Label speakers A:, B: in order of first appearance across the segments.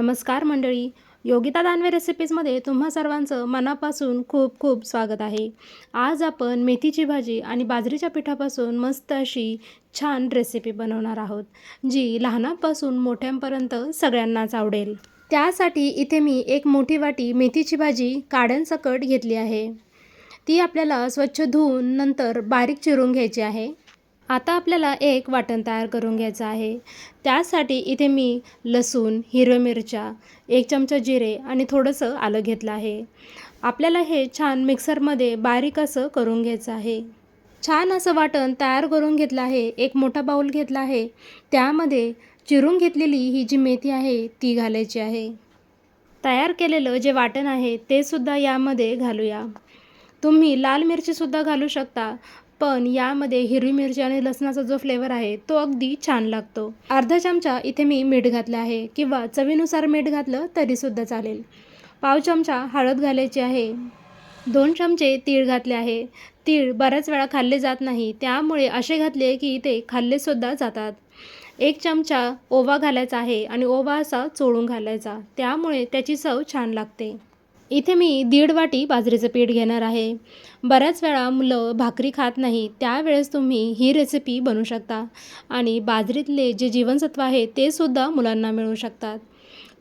A: नमस्कार मंडळी. योगिता दानवे रेसिपीजमध्ये तुम्हा सर्वांचं मनापासून खूप खूप स्वागत आहे. आज आपण मेथीची भाजी आणि बाजरीच्या पिठापासून मस्त अशी छान रेसिपी बनवणार आहोत जी लहानापासून मोठ्यांपर्यंत सगळ्यांनाच आवडेल. त्यासाठी इथे मी एक मोठी वाटी मेथीची भाजी काड्यांसकट घेतली आहे. ती आपल्याला स्वच्छ धुवून नंतर बारीक चिरून घ्यायची आहे. आता आपल्याला एक वाटण तयार करून घ्यायचं आहे. त्यासाठी इथे मी लसूण हिरव्या मिरच्या एक चमचा जिरे आणि थोडंसं आलं घेतलं आहे. आपल्याला हे छान मिक्सरमध्ये बारीक असं करून घ्यायचं आहे. छान असं वाटण तयार करून घेतलं आहे. एक मोठा बाऊल घेतला आहे. त्यामध्ये चिरून घेतलेली ही जी मेथी आहे ती घालायची आहे. तयार केलेलं जे वाटण आहे ते सुद्धा यामध्ये घालूया. तुम्ही लाल मिरचीसुद्धा घालू शकता. पण यामध्ये हिरवी मिरची आणि लसणाचा जो फ्लेवर आहे तो अगदी छान लागतो. अर्धा चमचा इथे मी मीठ घातलं आहे किंवा चवीनुसार मीठ घातलं तरीसुद्धा चालेल. पाव चमचा हळद घालायची आहे. दोन चमचे तीळ घातले आहे. तीळ बऱ्याच वेळा खाल्ले जात नाही त्यामुळे असे घातले की ते खाल्लेसुद्धा जातात. एक चमचा ओवा घालायचा आहे आणि ओवा असा चोळून घालायचा त्यामुळे त्याची चव छान लागते. इथे मी दीड वाटी बाजरीचं पीठ घेणार आहे. बऱ्याच वेळा मुलं भाकरी खात नाही त्यावेळेस तुम्ही ही रेसिपी बनवू शकता. आणि बाजरीतले जे जीवनसत्व आहे ते सुद्धा मुलांना मिळू शकतात.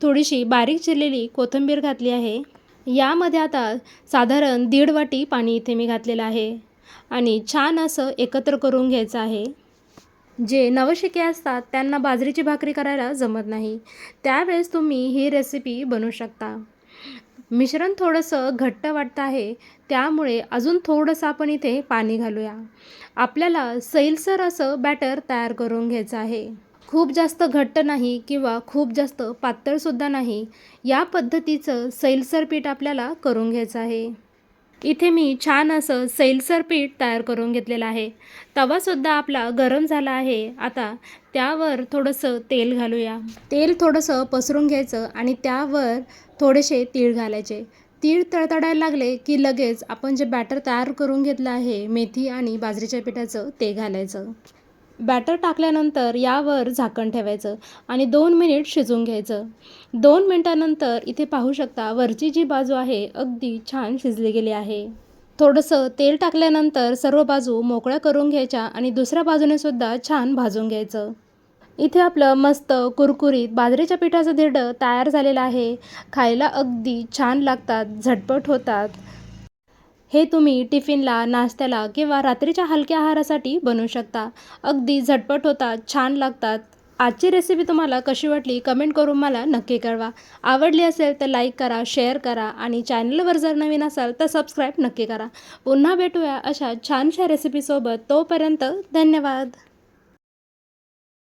A: थोडीशी बारीक चिरलेली कोथिंबीर घातली आहे. यामध्ये आता साधारण दीड वाटी पाणी इथे मी घातलेलं आहे. आणि छान असं एकत्र करून घ्यायचं आहे. जे नवशिके असतात त्यांना बाजरीची भाकरी करायला जमत नाही. त्यावेळेस तुम्ही ही रेसिपी बनवू शकता. मिश्रण थोडंसं घट्ट वाटतं आहे त्यामुळे अजून थोडंसं आपण इथे पाणी घालूया. आपल्याला सैलसर असं बॅटर तयार करून घ्यायचं आहे. खूप जास्त घट्ट नाही किंवा खूप जास्त पातळसुद्धा नाही या पद्धतीचं सैलसर पीठ आपल्याला करून घ्यायचं आहे. इथे मी छान असं सैलसर पीठ तयार करून घेतलेलं आहे. तवासुद्धा आपला गरम झाला आहे. आता त्यावर थोडंसं तेल घालूया. तेल थोडंसं पसरून घ्यायचं आणि त्यावर थोडेसे तीळ घालायचे. तीळ तळतळायला लागले की लगेच आपण जे बॅटर तयार करून घेतलं आहे मेथी आणि बाजरीच्या पिठाचं ते घालायचं. बॅटर टाकल्यानंतर यावर झाकण ठेवायचं आणि दोन मिनिट शिजवून घ्यायचं. दोन मिनटानंतर इथे पाहू शकता वरची जी बाजू आहे अगदी छान शिजली गेली आहे. थोडंसं तेल टाकल्यानंतर सर्व बाजू मोकळ्या करून घ्यायच्या आणि दुसऱ्या बाजूने सुद्धा छान भाजून घ्यायचं. इथे आपलं मस्त कुरकुरीत बाजरीच्या पिठाचं धिरडं तयार झालेलं आहे. खायला अगदी छान लागतात झटपट होतात. हे तुम्ही टिफिनला नाश्त्याला किंवा रात्रीच्या हलक्या आहारासाठी बनवू शकता. अगदी झटपट होतात छान लागतात. आजची रेसिपी तुम्हाला कशी वाटली कमेंट करून मला नक्की कळवा. आवडली असेल तर लाईक करा शेअर करा आणि चॅनलवर जर नवीन असाल तर सबस्क्राईब नक्की करा. पुन्हा भेटूया अशा छानशा रेसिपीसोबत तोपर्यंत धन्यवाद.